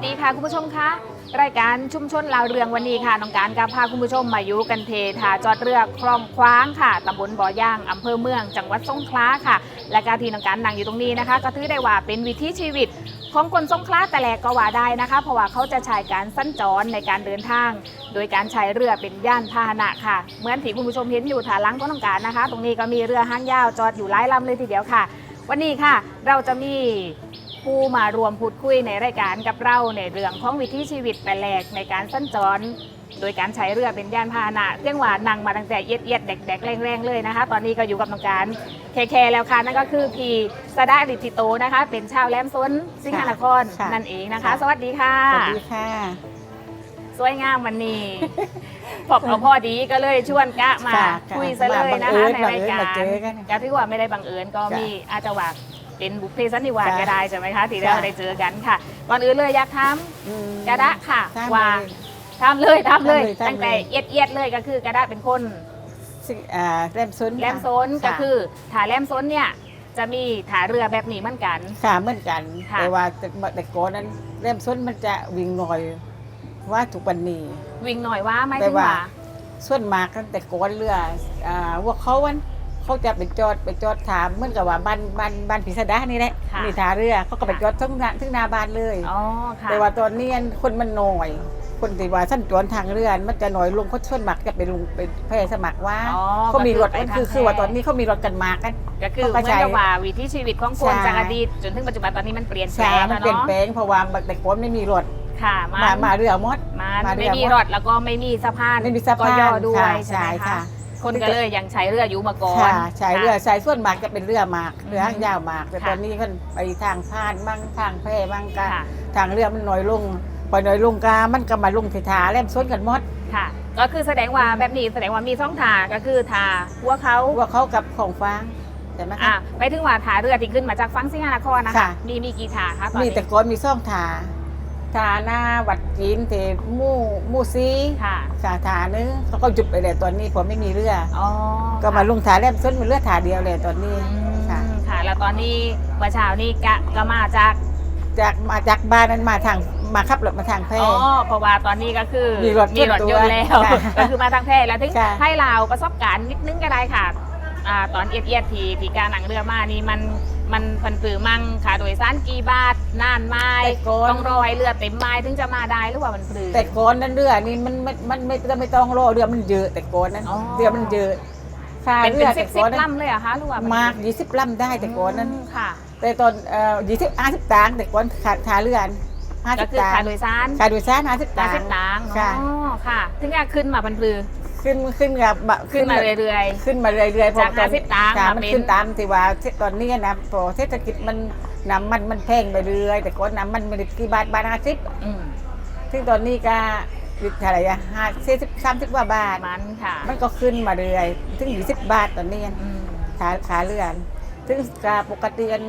สวัสดีค่ะคุณผู้ชมคะรายการชุมชนลาวเรืองวันนี้ค่ะน้องการกับพาคุณผู้ชมมาอยู่กันเททาจอดเรือคลองคว้างค่ะตำบลบ่อย่างอำเภอเมือง จังหวัดสงขลาค่ะ และการที่น้องการนั่งอยู่ตรงนี้นะคะ ก็ถือได้ว่าเป็นวิถีชีวิต ของคนสงขลาแต่แหลกก็ว่าได้นะคะ เพราะว่าเขาจะใช้การสั้นจรในการเดินทาง โดยการใช้เรือเป็นย่านพาหนะค่ะ เหมือนที่คุณผู้ชมเห็นอยู่ฐานลังของน้องการนะคะ ตรงนี้ก็มีเรือหางยาวจอดอยู่หลายลำเลยทีเดียวค่ะ วันนี้ค่ะ เราจะมี ผู้มารวมพูดคุยในรายการกับเราในเรื่องของวิถีชีวิตแปลกในการสั้นจร โดยการใช้เรือเป็นยานพาหนะเรียกว่านั่งมาตั้งแต่เอียดเอียดๆแดกๆแรงๆเลยนะคะ ตอนนี้ก็อยู่กับน้องการแคๆแล้วค่ะนั่นก็คือพี่สดาลิติโตนะคะ เป็นชาวแหลมซนสิงหนครค่ะนั่นเองนะคะ ค่ะ สวัสดีค่ะ สวัสดีค่ะ สวยงามวันนี้ พบเอาพ่อดีก็เลยชวนกะมาค่ะค่ะคุยซะเลยนะคะมาบังเอิญในรายการบังเอิญมาเจอกัน ก็ถือว่าไม่ได้บังเอิญก็ค่ะมีอาจจะว่า เป็นบุพเพสันนิวาสค่ะก็ได้ใช่ไหมคะที่เราค่ะได้เจอกันค่ะก่อนอื่นเลยอยากถามอืมกระดะค่ะทราบว่าเลยทำเลยทำเลยทำเลยทำเลย ตั้งแต่เอียดเอียดๆเลยก็คือกระดะเป็นคนซึ่งอ่าแรมซนแหลมโซนค่ะก็คือถาแหลมโซนเนี่ยจะมีถาเรือแบบนี้เหมือนกันค่ะเหมือนกันค่ะแต่ว่าแต่แต่ก่อนนั้นแรมซนมันจะวิ่งหน่อยว่าทุกวันนี้วิ่งหน่อยว่าไม่แต่ถึงว่าว่าส่วนมากตั้งแต่ก่อนเรืออ่าพวกเขาวัน เขาจะไปจอดไปจอดถามเหมือนกับว่าบ้านบ้านบ้านพิสดารนี่แหละค่ะ นี่ท่าเรือเขาก็ไปค่ะจอดทั้งหน้าทั้งหน้าบ้านเลย อ๋อค่ะแต่ว่าตอนนี้คนมันน้อย คนที่ว่าสั้นจวนทางเรือมันจะน้อยลงเขาชวนมักจะไปลงไปแพร่สมัครว่าอ๋อเขามีรถก็คือไปทางคือคือว่าแพร่ตอนนี้เขามีรถกันมากัน ก็คือเหเขามืก็อนใช้กับว่าวิถีชีวิตของคนใช่ จากอดีตจนถึงปัจจุบันตอนนี้มันเปลี่ยนแปลใช่งมันแล้วเปลี่ยนเนาะแปลงเพราะว่าแต่ก่อนไม่มีรถค่ะมามามาเรือมด มามาเรือไม่มีรถแล้วก็ไม่มีสะพานไม่มีสะพานก็ย่อด้วยค่ะใช่ไหมใช่คะ ค่ะ คนก็เลยยังใช้เรืออยู่มาก่อนค่ะใช้เรือค่ะใช้ส่วนมากจะเป็นเรือมากเรืออืมหางยาวมาก แต่ค่ะตอนนี้มันไปทางพานบ้างทางแพร่บ้างก็ค่ะทางเรือมันน้อยลงพอน้อยลงกามันก็มาลงที่ทาแล่มซ้นกันหมดค่ะ ก็คือแสดงว่าแบบนี้แสดงว่ามีช่องทางก็คือทาหัวเขาว่าเขากับของฟางใช่ไหมอะคะไปถึงว่าทาเรือที่ขึ้นมาจากฝั่งสิงหนครนะคะค่ะมีมีกี่ทาคะตอนมีนี้แต่ก่อนมีซ่องทา ทาหน้าวัดจีนเทมู่มู่ซีค่ะสาทานึงเขาก็หยุดไปเลยตอนนี้ผมไม่มีเรืออ๋อก็มาลงทาแล่มซ้นเป็นเรือทาเดียวเลยตอนนี้อืมค่ะค่ะ แล้วตอนนี้เมื่อเช้านี้กะก็มาจากจากมาจากบ้านนั้นมาทางมาขับรถมาทางแพร่อ๋อเพราะว่าตอนนี้ก็คือมีรถมีรถยนต์แล้วค่ะก็คือมาทางแพร่แล้วถึงค่ะให้เราประสบการณ์นิดนึงก็ได้ค่ะอ่าตอนเอียดเอียดๆทีทีการหนังเรือมานี่มัน มันพันปือมั่งค่ะโดยสารกี่บาทนานไม้แต่ก่อน ต้องรอให้เรือเต็มไม้ถึงจะมาได้หรือว่ามันปลือ แต่ก่อนนั้นเรือนี่มันมันมันไม่ไม่ต้องรอเรือมันเยอะแต่ก่อนนั้นอ๋อ เรือมันเยอะค่าเป็นเรืเป็นอสิแต่บสิก่บอนนั้นลำเลยเหรอะคะหรือว่ามันมากยี่สิบลำได้แต่ก่อนนั้น มค่ะแต่ตอนเอ่อยี่สิบห้าสิบตังค์แต่ก่อนขาดขาเรือนห้าก็สิบคือตังค่าค์โดยสารขาโดยสารห้าสิบค่าตังเส้นค์ต่างค่ะ อ๋อค่ะ ถึงจะขึ้นมาพันปลือ ขึ้นขึ้นกับบะขึ้นมาเรื่อย ขึ้นมาเรื่อยๆเพจากระตอน50ตังค์ค่ะมามันเป็นขึ้นตามที่ว่าตอนนี้นะพอเศรษฐกิจมันน้ำมันมันแพงไปเรื่อยแต่ก่อนน้ำมันมันกี่บาทบาทห้าสิบๆอืมซึ่งตอนนี้ก็วิทย์อะไรอะห้าสี่สิบสามสิบกว่าบาท มันค่ะมันก็ขึ้นมาเรื่อยถึงยี่สิบบาทตอนนี้ อืมขาขาเรือนถึงกาปกติอัน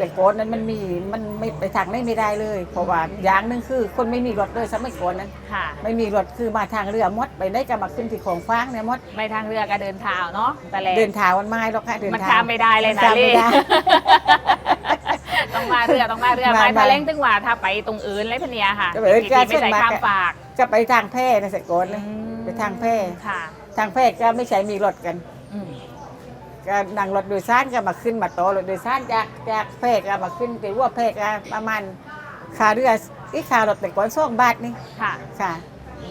แต่ก่อนนั้นมันมีมันไม่ไปทางไหนไม่ได้เลยเพราะว่าอย่างหนึงคือ คนไม่มีรถเลยสมัยก่อนนั้นค่ะ ไม่มีรถคือมาทางเรือมดไปได้ก็มาขึ้นที่ของฟ้างเนี่ยมดไม่ทางเรือก็เดินเท้าเนาะแต่แลเดินเท้ามันไม่หรอกค่ะเดินมันเท้าข้ามไม่ได้เลยนะข้ามเล่ไม่ได้ ต้องมาเรือต้องมาเรือมาไปมาทะเลงตึงว่าถ้าไปตรงอื่นเลยพะเนียค่ะก็แบบว่าที่ที่ไม่ใช่ส่วนมากข้ามฝากก็ไปทางแพร่นะแต่ก่อนเลยอืมไปทางแพร่ค่ะ ทางแพร่ก็ไม่ใช่มีรถกันอืม ก็นั่งรถโดยสารก็มาขึ้นมาต่อรถโดยสารจากจากแพร่ก็มาขึ้นแต่ว่าแพร่ก็ประมาณค่าเรืออีกค่ารถแต่ก่อนสองบาทนี่ค่ะค่ะ อื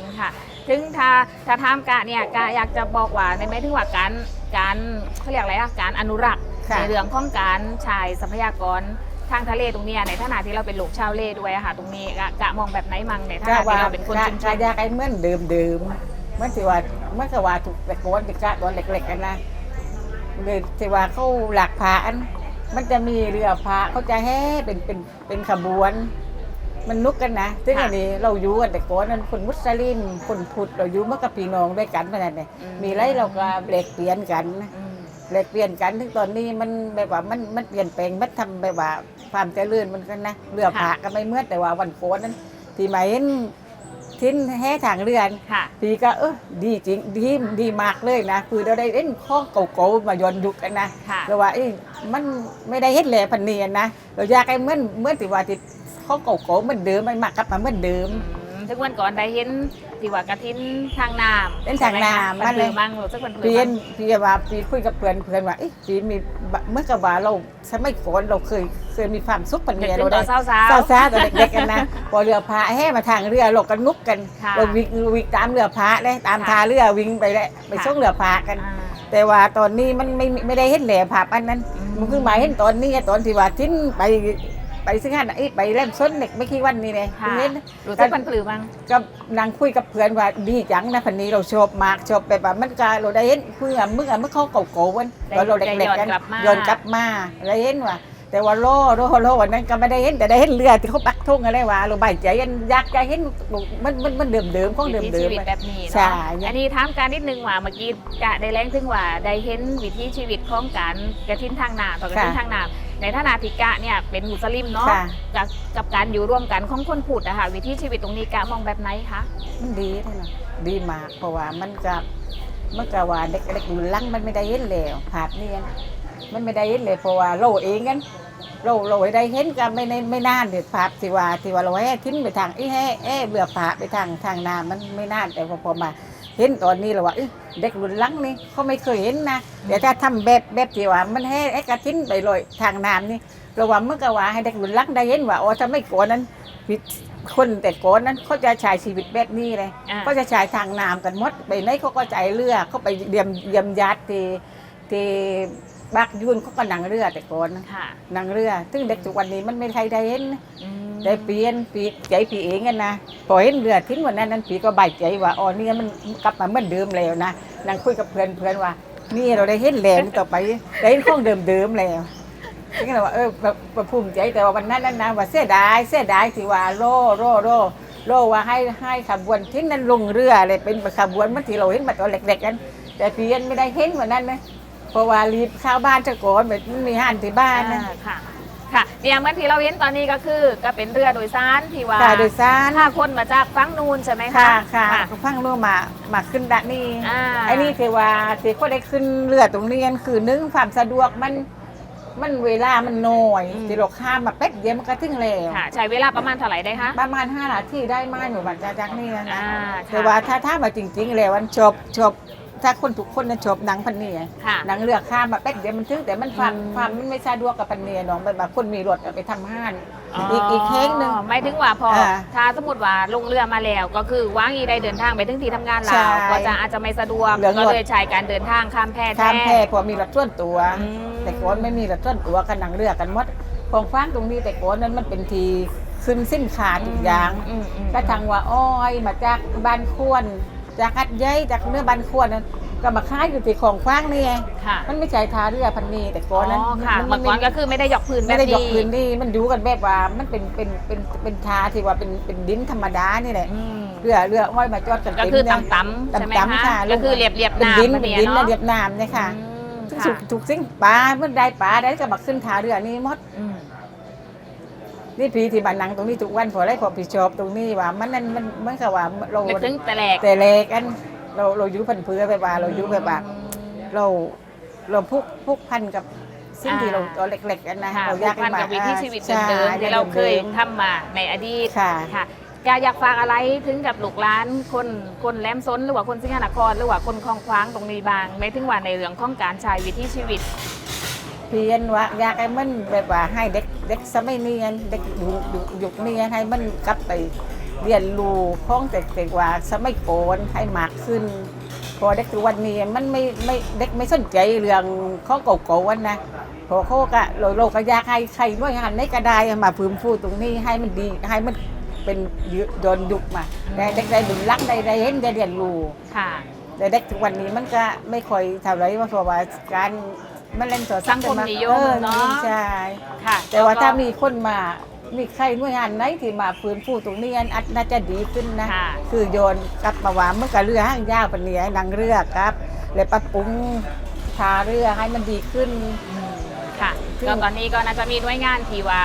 มค่ะถึงถ้าถ้าทำกะเนี่ยกะอยากจะบอกว่าในไม่ถึงว่าการการเขาเรียกอะไรอะการอนุรักษ์ค่ะ ในเรื่องของการใช้ทรัพยากรทางทะเลตรงเนี้ยในฐานะที่เราเป็นลูกชาวเลด้วยอะค่ะ ตรงนี้กะกะมองแบบไหนมั่งในฐาก็นะที่ว่าเราเป็นคนกะชุมชกะนอยากให้เหมือนเดิมเดิมๆเหมื่อนที่ว่าเมื่อก็ว่าถูกแต่ก่อนเด็กกะตอนเล็กๆกันนะ เลยที่ว่าเขาหลักพาอันมันจะมีเรือพระเขาจะแห่เป็นเป็นเป็นขบวน มันนุกกันนะซึ่งค่ะอันนี้เราอยู่กันแต่ก่อนนั้นคนมุสลิมคนพุทธเราอยู่เมื่อกับพี่น้องด้วยกันขนาดนี้อืมมีไรเราก็แลกเปลี่ยนกันนะอืมแลกเปลี่ยนกันถึงตอนนี้มันแบบว่ามันมันเปลี่ยนแปลงมันทำแบบว่าความเจริญมันกันนะเรือพระก็ไม่เหมื่อนแต่ว่าวันโกนนั้นที่มาเห็น ทิ้นแห่ทางเรือนค่ะ พี่ก็เออดีจริงดีดีมากเลยนะ คือเราได้เล่นข้อเก่าๆมาย้อนยุคกันนะค่ะเราว่าเอ้ยมันไม่ได้เฮ็ดแหล่พันเนียนนะเราอยากให้เหมื่อนเหมื่อนที่ว่าที่ข้อเก่าๆเหมือนเดิมมันมากกลับมาเหมือนเดิม ถึงวันก่อนได้เห็นที่ว่ากระทินทางน้ำเป็นทางน้ำมัมันนเลเลยยมั่งรู้สึกมันเพียนพี่ว่าพี่คุยกับเพื่อนเพื่อนว่าเอ้ยพี่มีเมื่อกับว่าเราสมัยก่อนเราเคยเคยมีความสุขพันเด็เนีกยขึ้เรานต่ได้อสาวสาว เศร้าซ่าตอนเด็กๆกันนะ พอเรือพระแห่มาทางเรือเราก็นุกกันค่ะเราวิ่งวิ่งตามเรือพระเลยตามค่ะทาเรือวิ่งไปเลยไปค่ะส่งเรือพระกันอ่าแต่ว่าตอนนี้มันไม่ไม่ได้เห็นแหล่ภาพอันนั้นอืมมันเพิ่งมาเห็นตอนนี้ตอนที่ว่าทิ้นไป ไปซึ่งหันไอ้ไปเล่มส้นเด็กไม่กี่วันนี้เลยค่ะเพิ่งเห็นรู้สึกมันปลื้มมั้งก็นั่งคุยกับเพื่อนว่าดีจังนะพันนี้เราชอบมากชอบแบบว่ามันก็เราได้เห็นเพื่อเมื่อเมื่อเขาเก่าๆวันตอนเราเด็กๆกันย้อนกลับมาได้เห็นว่า แต่ว่าโล่โล่โล่วันนั้นก็ไม่ได้เห็นแต่ได้เห็นเรือที่เขาปักธงอะไรว่าเราใบายใจยันอยากจะเห็นมันมันมันเดิมเดิมๆของเดิมวิเดิถีมชีวิตแบบนี้ใช่ เนาะอันนี้ถามการนิดนึงว่าเมื่อกี้กะได้แรงถึงว่าได้เห็นวิถีชีวิตของการกระทินทางน้ำต่อกระทินทางน้ำ ในฐานะที่กะเนี่ยเป็นมุสลิมเนาะค่ะ กับกับการอยู่ร่วมกันของคนพูดอะค่ะวิถีชีวิตตรงนี้กะมองแบบไหนคะ มันดีท่านนะดีมากเพราะว่ามันก็มันก็ว่าเด็กเด็กรุ่นหลังมันไม่ได้เห็นแล้วภาพนี้กันมันไม่ได้เห็นเลยเพราะว่าเราเองกันเราเราได้เห็นกันไม่ในไม่นานเด็ดภาพที่ว่าที่ว่าเราให้ทิ้งไปทางไอ้แห่แห่เบื่อผาไปทางทางน้ำมันไม่นานแต่พอพอมา เห็นตอนนี้เราว่าเอ้ยเด็กรุ่นหลังนี่เขาไม่เคยเห็นนะเดี๋ยวถ้าทำแบบแบบที่ว่ามันให้ไอ้กระทิ้นไปลอยทางน้ำนี่เราว่าเมื่อก็ว่าให้เด็กรุ่นหลังได้เห็นว่าอ๋อถ้าไม่ก่อนนั้นคนแต่ก่อนนั้นเขาจะใช้ชีวิตแบบนี้เลยอ่าก็จะใช้ทางน้ำกันหมดไปไหนเขาก็ใจเรือเขาไปเยี่ยมเยี่ยมญาติที่ที่บักยุนเขาก็นั่งเรือแต่ก่อนนะค่ะนั่งเรือ ซึ่งเด็กทุกวันนี้มันไม่ใครได้เห็น นะอืมได้เปลี่ยนปีใจปีเองกันนะพอเห็นเรือทิ้งวันนั้นนั้นปีก็ใบใจว่าอ๋อนี่มันกลับมาเหมือนเดิมแล้วนะนั่งคุยกับเพื่อนเพื่อนว่า นี่เราได้เห็นแหล้วต่อไปได้เห็นของเดิมเดิมแล้วนี่เราว่าเออแบบภูมิใจแต่ว่าวันนั้นนั้นนะว่าเสียดายเสียดายที่ว่าโล่โล่โล่โล่ว่าให้ให้ขบวนทิ้งนั้นลงเรือเลยเป็นขบวนเมื่อที่เราเห็นมาตอนเด็กๆกัน แต่เปลี่ยนไม่ได้เห็นวันนั้นนะเพราะว่ารีบข้าบ้านจะก่อนแบบมีห้านที่บ้านนะอ่าค่ะค่ะ เนี่ยเหมื่อนที่เราเห็นตอนนี้ก็คือก็เป็นเรือโดยสารที่ว่าค่ะโดยสารถ้าคนมาจากฝั่งนูนใช่ไหมคะค่ะค่ะฟังรู้มามาขึ้นดะนี่อ่าไอ้นี่เทว่าเทก็ได้ขึ้นเรือตรงนี้คือนึงความสะดวกมันมันเวลามันน้อยที่เราข้ามมาแป๊บเดียวมันก็ถึงแล้วค่ะใช้เวลาประมาณเท่าไหร่ได้คะ ประมาณห้านาทีได้ไหมหนูบันจากจากนี่นะอ่าแต่ว่าถ้าถ้ามาจริงๆแล้วมันจบจบ ถ้าคนทุกคนนะจบหนังพันเนียค่ะ หนังเรือข้ามมาแป๊บเดียวมันถึงแต่มันความอืม ความมันไม่สะดวกกับพันเนียน้องแบบว่าคนมีรถเอาไปทำห้านอีกอีกแห่งหนึ่ง ไม่ถึงว่าพอ อ่าถ้าสมมติว่าลงเรือมาแล้ว ก็คือว่างอีได้เดินทางไปถึงที่ทำงานใช่เราก็จะอาจจะไม่สะดวกเรื่องรถ ก็เลยใช้การเดินทางข้ามแพข้ามแพแท้พอมีรถส่วนตัว อืม แต่ก่อนไม่มีรถส่วนตัวกันหนังเรือกันหมดของฟ้างตรงนี้แต่ก่อนนั้นมันเป็นทีขึ้นสิ้นขาทุกอย่างอืมอืมก็ทางว่าอ้อยมาจากบ้านควร จากกัดใยจากเนื้อบ้านควรนั้นก็มาค้ายอยู่ที่ของฟางนี่ไงค่ะ มันไม่ใช่ทาเรือพันนีแต่ก่อนนั้นอ๋อค่ะมัเมื่อก่อนก็คือไม่ได้ยกพื้นแบไม่บได้ยกนี้พื้นที่มันดูกันแบบว่ามันเป็นเป็นเป็นเป็นทาที่ว่าเป็นเป็นดินธรรมดานี่แหละอืม เรือเรือห้อยมาจอดกันก็เต็มคือเนี่ยต่ำๆใช่ไหมต่ำๆคะค่ะก็คือเรียบเรียบเป็นน้ำดินมาเป็นเนี่ยดินและเนาะเรียบน้ำเนี่ยค่ะอืมทุกค่ะสุกทุกสิ่งปลาเมื่อได้ปลาได้ก็มาขึ้นทาเรือนี่หมด อืม นี่พีที่บ้านนังตรงนี้ทุกวันพอได้พอพี่ชอบตรงนี้ว่ามันนั่นมันมันก็ว่าเรานึกถึงแต่แหลกแต่เล็กกันเราเราอยู่พันเพื่อไปว่าเราอยู่แบบว่าเราเราพุกพุกพันกับสิ่งที่เราตัวเล็กๆกันนะค่ะเราผูกพันกับวิถีชีวิตเดิมๆที่เราเคยทำมาในอดีตค่ะค่ะอยากอยากฝากอะไรถึงกับลูกหลานคนคนแหลมซนหรือว่าคนสิงหนครหรือว่าคนคลองคว้างตรงนี้บางไม่ถึงว่าในเรื่องของการใช้วิถีชีวิต เพียนว่าอยากให้มันแบบว่าให้เด็กเด็กสมัยนี้เด็กยุคยุคยุคนี้ให้มันกลับไปเรียนรู้ข้องแต่แต่ว่าสมัยก่อนให้มากขึ้น พอเด็กทุกวันนี้มันไม่ไม่เด็กไม่สนใจเรื่องข้องเก่าๆวันนะพอเขาก็เราเราก็อยากให้ใครด้วยงานในกระไดมาพื้นฟูตรงนี้ให้มันดีให้มันเป็นโดนยุคมาแต่เด็กได้ดุลลักได้ได้เห็นได้เรียนรู้ค่ะแต่เด็กทุกวันนี้มันก็ไม่ค่อยเท่าไหรว่าเพราะว่าการ มันเล่นโทรศัพท์สังคมนิยมออเนอะใช่ค่ะ แต่ว่าล้ก็ถ้ามีคนมา มีใครหน่วยงานไหนที่มาฟื้นฟูตรงนี้อันอันน่าจะดีขึ้นนะค่ะคือโยนกลับมาว่าเมื่อกับเรือห้างยาวปานนี้ให้นังเรือครับ เลยปรับปรุงทาเรือให้มันดีขึ้นค่ะซึ่งก็ตอนนี้ก็น่าจะมีหน่วยงานที่ว่า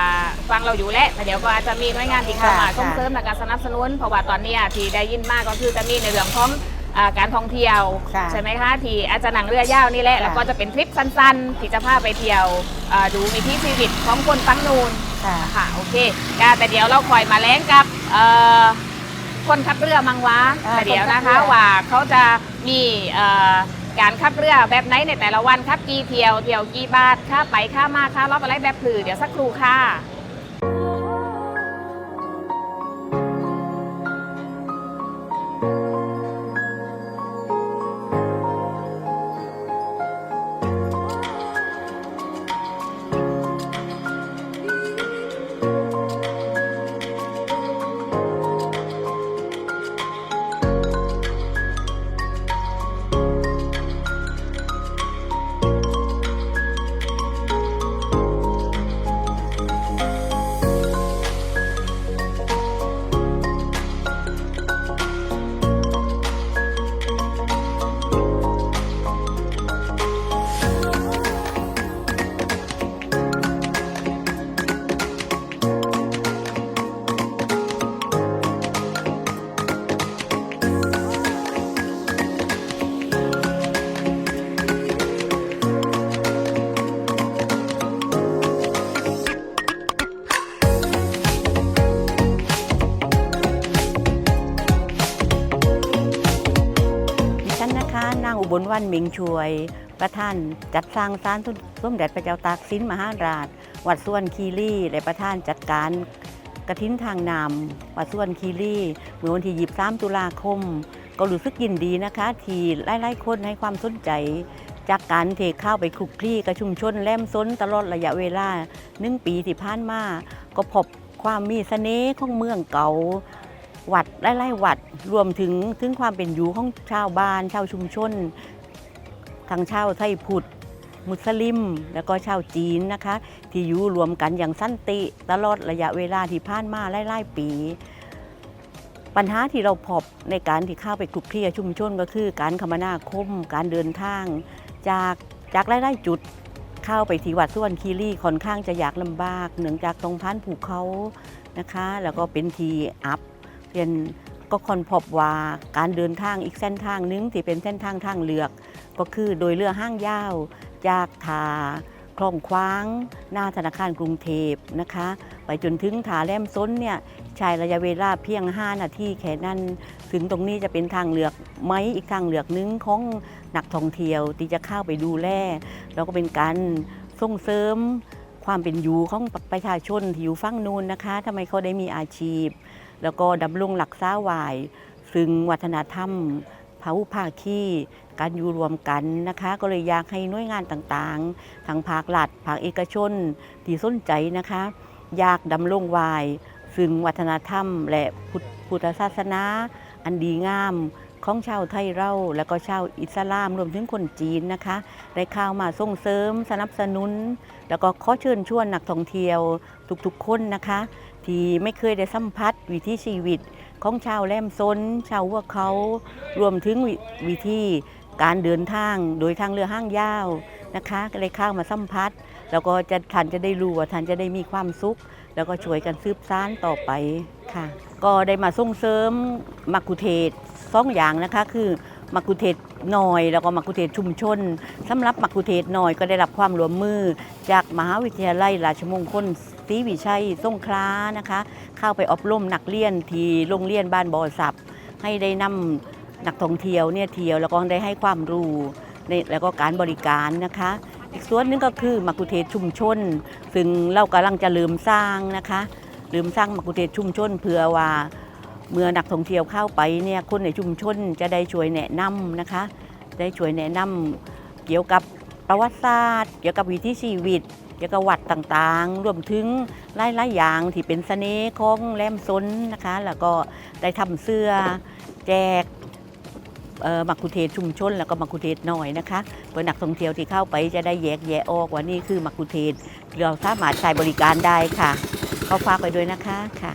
ฟังเราอยู่แล้วแต่เดี๋ยวก็อาจจะมีหน่วยงานที่เข้ามาค่ะส่งเสริมในการสนับสนุนเพราะว่าตอนนี้ที่ได้ยินมากก็คือจะมีในเรื่องของ อ่าการท่องเที่ยวค่ะใช่ไหมคะที่อาจจะหนังเรือยาวนี่แหละค่ะ แล้วก็จะเป็นทริปสั้นๆ ที่จะพาไปเที่ยวอ่าดูวิถีชีวิตของคนฟังนูนค่ะ ค่ะโอเคก็แต่เดี๋ยวเราคอยมาแล้งกับเอ่อคนขับเรือมังวะอ่าแต่เดี๋ยวนะคนขัคะบเรือ ว่าเขาจะมีเอ่อการขับเรือแบบไหนในแต่ละวันครับกี่เที่ยวเที่ยวกี่บาทค่าไปค่ามาค่ารอบอะไรแบบผือเดี๋ยวสักครู่ค่ะ บลวันมิงช่วย ประธานจัดสร้างศาลสมเด็จพระเจ้าตากสินมหาราช วัดส่วนคีรีและประธานจัดการกระทิ้นทางนำวัดส่วนคีรีเมื่อวันที่ 23 ตุลาคม ก็รู้สึกยินดีนะคะที่หลายๆคนให้ความสนใจ จากการเทเข้าไปคลุกคลี่กับชุมชนแลมซนตลอดระยะเวลาหนึ่งปีที่ผ่านมาก็พบความมีเสน่ห์ของเมืองเก่า วัดไล่ๆวัดรวมถึงถึงความเป็นอยู่ของชาวบ้าน ชาวชุมชนทั้งชาวไทยพุทธมุสลิม แล้วก็ชาวจีนนะคะ ที่อยู่รวมกันอย่างสันติ ตลอดระยะเวลาที่ผ่านมาไล่ๆปี ปัญหาที่เราพบในการที่เข้าไปคลุกคลีชุมชนก็คือ การคมนาคม การเดินทาง จากจากไล่ๆจุดเข้าไปที่วัดสุวรรณคีรีค่อนข้างจะยากลำบากเนื่องจากตรงพันภูเขานะคะ แล้วก็เป็นทีอัพ เรียนก็ค้นพบว่าการเดินทางอีกเส้นทางหนึงที่เป็นเส้นทางทางเลือก ก็คือโดยเรือห้างยาวจากทาคลองคว้าง หน้าธนาคารกรุงเทพนะคะ ไปจนถึงถาแหลมซ้นเนี่ยใช้ระยะเวลาเพียง 5 นาทีแค่นั้น ถึงตรงนี้จะเป็นทางเลือกไหมอีกทางเลือกหนึงของนักท่องเที่ยวที่จะเข้าไปดูแลแล้วก็เป็นการส่งเสริมความเป็นอยู่ของประชาชนที่อยู่ฝั่งนู้นนะคะทำไมเขาได้มีอาชีพ แล้วก็ดำรงหลักษาวาย ซึ่งวัฒนธรรมเผาภาคีการอยู่รวมกันนะคะ ก็เลยอยากให้หน่วยงานต่างๆทางภาครัฐภาคเอกชนที่สนใจนะคะ อยากดำรงวาย ซึ่งวัฒนธรรมและพุทธพุทธศาสนา อันดีงามของชาวไทยเรา และก็ชาวอิสลามรวมถึงคนจีนนะคะ ได้เข้ามาส่งเสริมสนับสนุน แล้วก็ขอเชิญชวนนักท่องเที่ยวทุกๆคนนะคะ ที่ไม่เคยได้สัมผัสวิถีชีวิตของชาวแหลมซนชาวหัวเขารวมถึงววิธีการเดินทางโดยทางเรือห้างยาวนะคะก็เลยเข้ามาสัมผัสแล้วก็จะท่านจะได้รู้ว่าท่านจะได้มีความสุข แล้วก็ช่วยกันซืบสานต่อไปค่ะ ก็ได้มาส่งเสริมมักคุเทศสองอย่างนะคะคือมักคุเทศหน่อย แล้วก็มักคุเทศชุมชนสำหรับมักคุเทศหน่อยก็ได้รับความร่วมมือ จากมหาวิทยาลัยราชมงคล ศรีวิชัยสงขลานะคะ เข้าไปอบรมนักเรียนที่โรงเรียนบ้านบ่อสับให้ได้นำนักท่องเที่ยวเนี่ยเที่ยวแล้วก็ได้ให้ความรู้ในแล้วก็การบริการนะคะ อีกส่วนหนึงก็คือมักคุเทศชุมชน ซึ่งเรากำลังจะลืมสร้างนะคะลืมสร้างมักคุเทศชุมชนเพื่อว่าเมื่อนักท่องเที่ยวเข้าไปเนี่ยคนในชุมชนจะได้ช่วยแนะนำนะคะ ได้ช่วยแนะนำเกี่ยวกับประวัติศาสตร์ เกี่ยวกับวิถีชีวิต เกี่ยวกับวัดต่างๆ รวมถึงหลายๆอย่างที่เป็นเสน่ห์ของแหลมซนนะคะ แล้วก็ได้ทำเสื้อแจกมักคุเทศชุมชน แล้วก็มักคุเทศน้อยนะคะเพื่อนักท่องเที่ยวที่เข้าไปจะได้แยกแยะออกว่านี่คือมักคุเทศเราสามารถใช้บริการได้ค่ะ เขาฝากไปด้วยนะคะค่ะ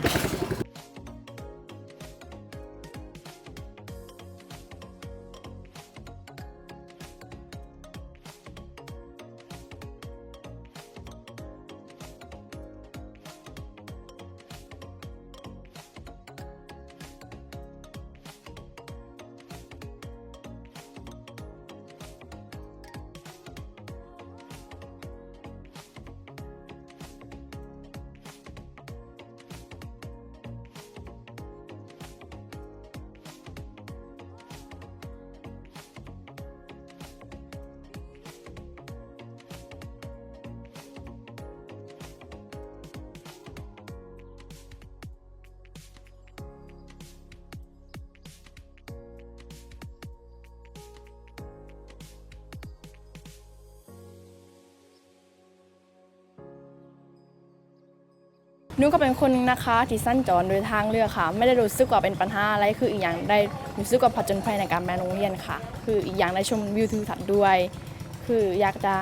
นุ่นก็เป็นคนนึงนะคะที่สั้นจรโดยทางเรือค่ะ ไม่ได้รู้สึกว่าเป็นปัญหาอะไรคืออีกอย่างได้รู้สึกว่าผจญภัยในการมาโรงเรียนค่ะ คืออีกอย่างได้ชมวิวทิวทัศน์ด้วย คืออยากจะ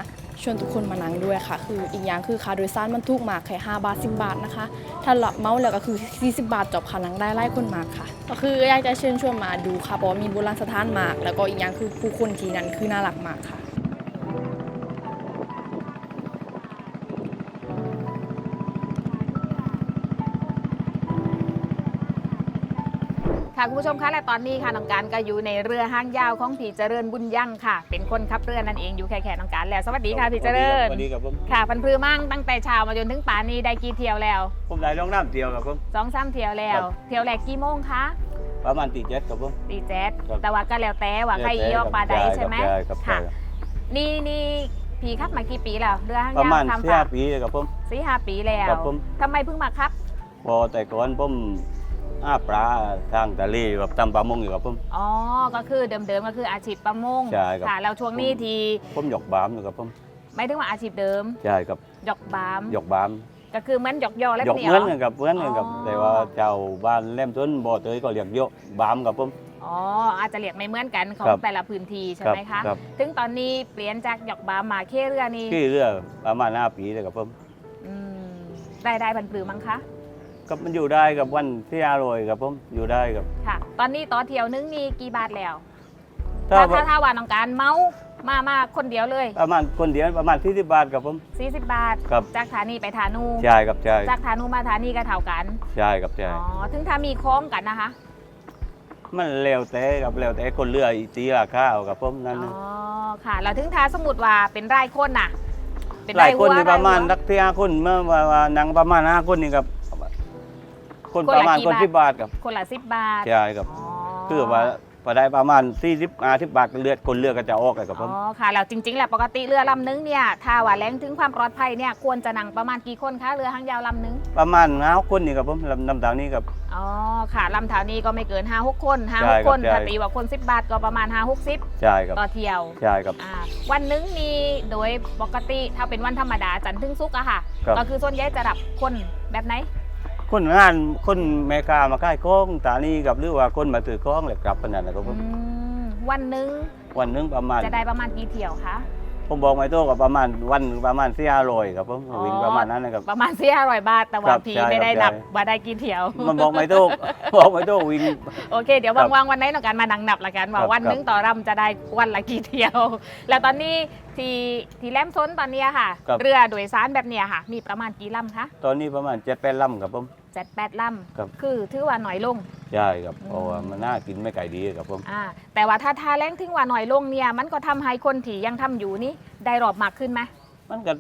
ชวนทุกคนมานั่งด้วยค่ะ คืออีกอย่างคือค่าโดยสารมันถูกมากแค่5บาท10 บาทนะคะ ถ้าเราเมาแล้วก็คือ 40 บาทจบค่ะนั่งได้ไล่คนมากค่ะ ก็คืออยากจะเชิญชวนมาดูค่ะเพราะมีโบราณสถานมาก แล้วก็อีกอย่างคือผู้คนที่นั่นคือน่ารักมากค่ะ ค่ะคุณผู้ชมคะและตอนนี้ค่ะน้องการก็อยู่ในเรือห้างยาวของผีเจริญบุญยั่งค่ะ เป็นคนขับเรือนั่นเองอยู่แค่แค่น้องการแล้วสวัสดีค่ะผีเจริญสวัสดีครับผมค่ะพันพลือมั่งตั้งแต่เช้ามาจนถึงป่านนี้ได้กี่เที่ยวแล้ว ผมได้ลองน้ำเดียวครับผมสองสามเที่ยวแล้วครับเที่ยวแรกกี่โมงคะประมาณตีเจ็ดครับผมตีเจ็ดครับแต่ว่าก็แล้วแต่ว่าใครยอกปลาใดใช่ไหมใช่ครับใช่ค่ะครับนี่นี่ผีขับมากี่ปีแล้วเรือห้างประยาวมาณทำสี่ฝาห้ากปีเลยครับผมสี่ห้าปีแล้วครับผมทำไมเพิ่งมาครับพอแต่ก่อนผม อ้าปลาทางทะเลอยู่กับตำปลามงอยู่ครับผม อ๋อ ก็คือเดิมๆก็คืออาชีพประมงใช่ครับ ค่ะแล้วช่วงนี้ทีผมหยกบามอยู่ครับผมไม่ถึงว่าอาชีพเดิมใช่ครับหยอกบามหยกบามก็คือเหมือนหยอกยอแล้วหยกเนี่ยเหมือนเหรกัอนกับเหมือนกันกับอ๋อแต่ว่าเจ้าบ้านเล่มต้นบ่อเตยก็เรียกหยกบามครับผม อ๋ออาจจะเรียกไม่เหมือนกันของครับแต่ละพื้นที่ใช่ครับไหมคะครับ ถึงตอนนี้เปลี่ยนจากหยอกบามมาเคเรือนี่ที่เรือประมาณห้าปีเลยครับผมอืมได้ได้พันปลือมั้งคะ ก็มันอยู่ได้กับวันที่อร่อยครับผมอยู่ได้ครับ ค่ะ ตอนนี้ต่อเที่ยวนึงนี่กี่บาทแล้ว ถ้าถ้าถ้าถ้าว่าน้องการเมา มามาคนเดียวเลย ประมาณคนเดียวประมาณที่สิบบาทครับผม 40 บาท ครับ จากฐานีไปฐานู ใช่ครับใช่จากฐานูมาฐานีก็เท่ากัน ใช่ครับใช่อ๋อ ถึงถ้ามีโค้งกันนะคะ มันเร็วแต่กับเร็วแต่คนเรืออีตีราคาเอากับผมนั่นอ๋นะอค่ะแล้วถึงถ้าสมมติว่าเป็นรายคนน่ะ เป็นหลายคนวัวนี่ประมาณยวัวนักเที่ยวคนเมื่อว่าว่านังประมาณห้าคนนี่ครับ คนคนปละระมาณกี่คนบาทที่บาทครับคนละสิบบาทใช่ครับอ๋อคือว่าพอได้ประมาณสี่สิบอาสิบบาทเลือดคนเรือก็จะออกเลยครับผอ๋มอค่ะแล้วจริงๆแหละปกติเรือลำนึงเนี่ยถ้าว่าแรงถึงความปลอดภัยเนี่ยควรจะนั่งประมาณกี่คนคะเรือหางยาวลำนึงประมาณห้าคนนี่ครับผมลำลำดาวนี้ครับ อ๋อค่ะลำแถวนี้ก็ไม่เกิน5 6คนใช่5 ครับ6คนใช่ ถ้าตีว่าคน 10 บาทก็ประมาณ5 60ใช่ครับต่อเที่ยวใช่ครับ อ่าวันหนึงมีโดยปกติถ้าเป็นวันธรรมดาจันทร์ถึงศุกร์อะค่ะ ครับ ก็คือส่วนใหญ่จะรับคนแบบไหน คนงานคนแม่ค้ามาขายของตานี่กับหรือว่าคนมาถือของเลยกลับปานนั้นนะครับผม อืมวันหนึงวันหนึงประมาณ จะได้ประมาณกี่เที่ยวคะ ผมบอกไม่โตกับประมาณวันหนึ่งประมาณสี่ห้าร้อยครับผมอ๋อวิ่งประมาณนั้นนะครับ ประมาณสี่ห้าร้อยบาทแต่ว่าครับพี่ใช่ไม่ได้ครับ นับใช่ว่าได้กี่เที่ยว มันบอกไม่โตบอกไม่โตวิ่ง โอเค เดี๋ยวครับว่างๆวันไหนเราการมานังนับละกันว่าครับวันหนึงต่อรำจะได้วันละกี่เที่ยว แล้วตอนนี้ที่ที่แหลมซ้นตอนเนี้ยค่ะ ครับ เรือโดยสารแบบเนี้ยค่ะ มีประมาณกี่ลำคะตอนนี้ประมาณเจ็ดแปดลำครับผม เจ็ดแปดลครับำคือถือว่าหน่อยลง ใช่ครับอืมเพราะว่ามันน่ากินไม่ไก่ดีครับผม อ่าแต่ว่าถ้าทาแรงถึงว่าหน่อยลงเนี่ยมันก็ทำให้คนที่ยังทำอยู่นี่ได้รอบมากขึ้นไหมมันก็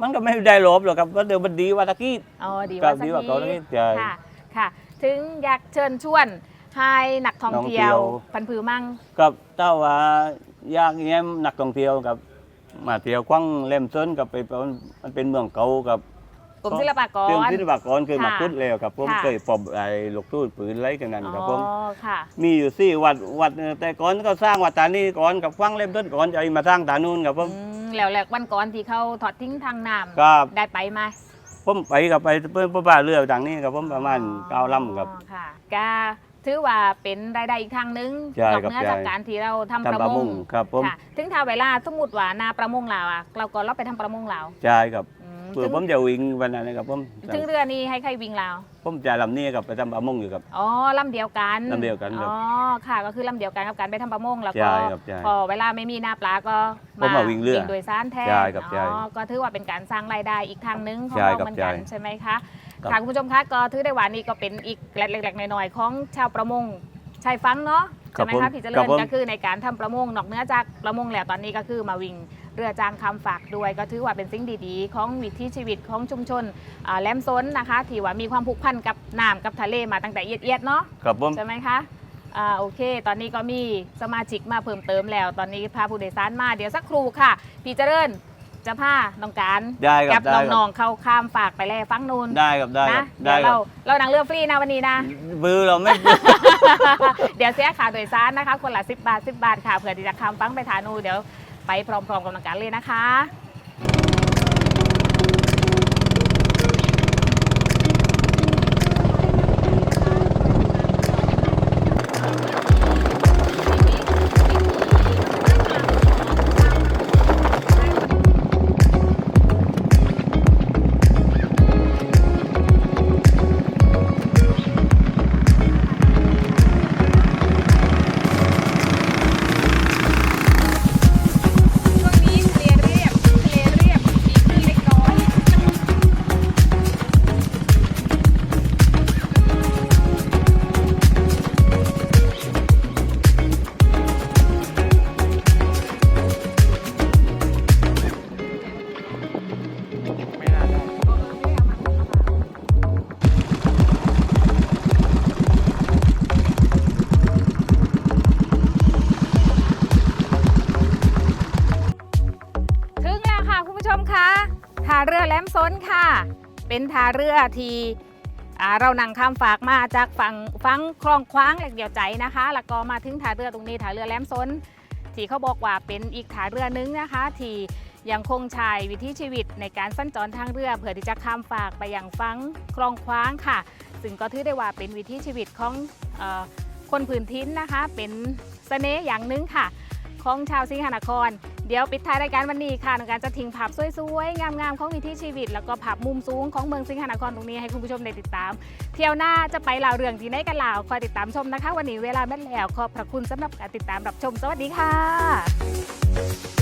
มันก็ไม่ได้ลบหรอกครับว่าเดี๋ยวมันดีกว่าตะกี้อ๋อดีครัว่าบสักดีกว่าทีเก่าตะกี้ใช่ ค่ะ ค่ะ ถึงอยากเชิญชวนให้นักท่องเที่ยว ท่องเที่ยว พันผือมั่งกับถ้าว่าอยากแย้มนักท่องเที่ยวกับ มาเที่ยวกว้างเล่มซ้นกับไปเป็นมันเป็นเมืองเก่ากับก รมศิลปากรเรื่องศิลปากรเคยมาค่ะพูดแล้วครับผมค่ะ เคยพบไอ้ลูกทูตปืนไรกันนั้นครับผม อ๋อค่ะ มีอยู่สี่วัดวัดเอ่อแต่ก่อนก็สร้างวัดตานี่ก่อนกับฟังเล่มต้นก่อนจะมาสร้างตานูนครับผม อืมแล้วแหละวันก่อนที่เขาถอดทิ้งทางน้ครับำได้ไปไหมผมไปกับไปเพื่อนพ่อบ้านเรือทางนี้ครับผมประมาณเก้าลำครับอ๋อค่ะก็ถือว่าเป็นรายได้อีกทางหนึงใช่นอกครับเหนือใช่จากการที่เราทำทำประประมมงงครับผมค่ะถึงถ้าเวลาสมมติว่านาประมงเราอะเราก็เราไปทำประมงเราใช่ครับ อืม เพื่อถึงผมจะวิ่งวันนั้นนะครับผมถึงเรือนี้ให้ใครวิ่งเราผมจะลำนี้กับไปทำประมงอยู่ครับอ๋อลำเดียวกันลำเดียวกันครับอ๋อค่ะก็คือลำเดียวกันกับการไปทำประมงแล้วใช่ก็ครับใช่พอเวลาไม่มีนาปลาก็ผมมาวิ่งเรือโดยสารแทนใช่ครับใช่อ๋อก็ถือว่าเป็นการสร้างรายได้อีกทางหนึงของใช่เราครับเหมือนกันใช่ใช่ไหมคะครับค่ะคุณผู้ชมคะก็ถือได้ว่านี่ก็เป็นอีกเล็กๆน้อยๆของชาวประมงชายฟังเนาะครัใช่บไหมผมคะพี่เจริครัญบผมก็คือในการทำประมงนอกเหนือจากประมงแล้วตอนนี้ก็คือมาวิ่ง เรือจางคำฝากด้วย ก็ถือว่าเป็นสิ่งดีๆ ของวิถีชีวิตของชุมชนอ่าแหลมซนนะคะที่ว่ามีความผูกพันกับน้ำกับทะเลมาตั้งแต่เอียดๆเนาะครับผมใช่ไหมคะอ่าโอเค ตอนนี้ก็มีสมาชิกมาเพิ่มเติมแล้ว ตอนนี้พาผู้โดยสารมาเดี๋ยวสักครู่ค่ะ พี่เจริญจะพาน้องการได้ครักับได้คน้รัองๆเข้าข้ามฝากไปแล่ฟังนูนได้ครับได้ครันะบเดี๋ได้ยวครัเราบเรานั่งเรือฟรีนะวันนี้นะ บือเราไม่ เดี๋ยวเสียขาโดยสารนะคะ คนละ 10 บาท 10 บาทค่ะเผื่อที่จะข้ามฟังไปทานู เดี๋ยว ไปพร้อมๆกับน้องการเลยนะคะ ท่าเรือที่อ่าเรานั่งข้ามฝากมาจากฝั่งฟังคลองคว้างแหลกเดียวใจนะคะ แล้วก็มาถึงท่าเรือตรงนี้ท่าเรือแหลมซนที่เขาบอกว่าเป็นอีกท่าเรือนึงนะคะ ที่ยังคงใช้วิถีชีวิตในการสัญจรทางเรือ เพื่อที่จะข้ามฝากไปยังฟังคลองคว้างค่ะ ซึ่งก็ถือได้ว่าเป็นวิถีชีวิตของอคนพื้นทินนะคะ เป็นเสน่ห์อย่างหนึงค่ะ ของชาวสิงหนคร เดี๋ยวปิดท้ายรายการวันนี้ค่ะในการจะทิ้งภาพสวยๆ งามๆของวิถีชีวิต แล้วก็ภาพมุมสูงของเมืองสิงหนครตรงนี้ให้คุณผู้ชมได้ติดตาม เที่ยวหน้าจะไปลาวเรื่องที่ไหนกันลาวคอยติดตามชมนะคะ วันนี้เวลาแม่แล้วขอบพระคุณสำหรับการติดตามรับชม สวัสดีค่ะ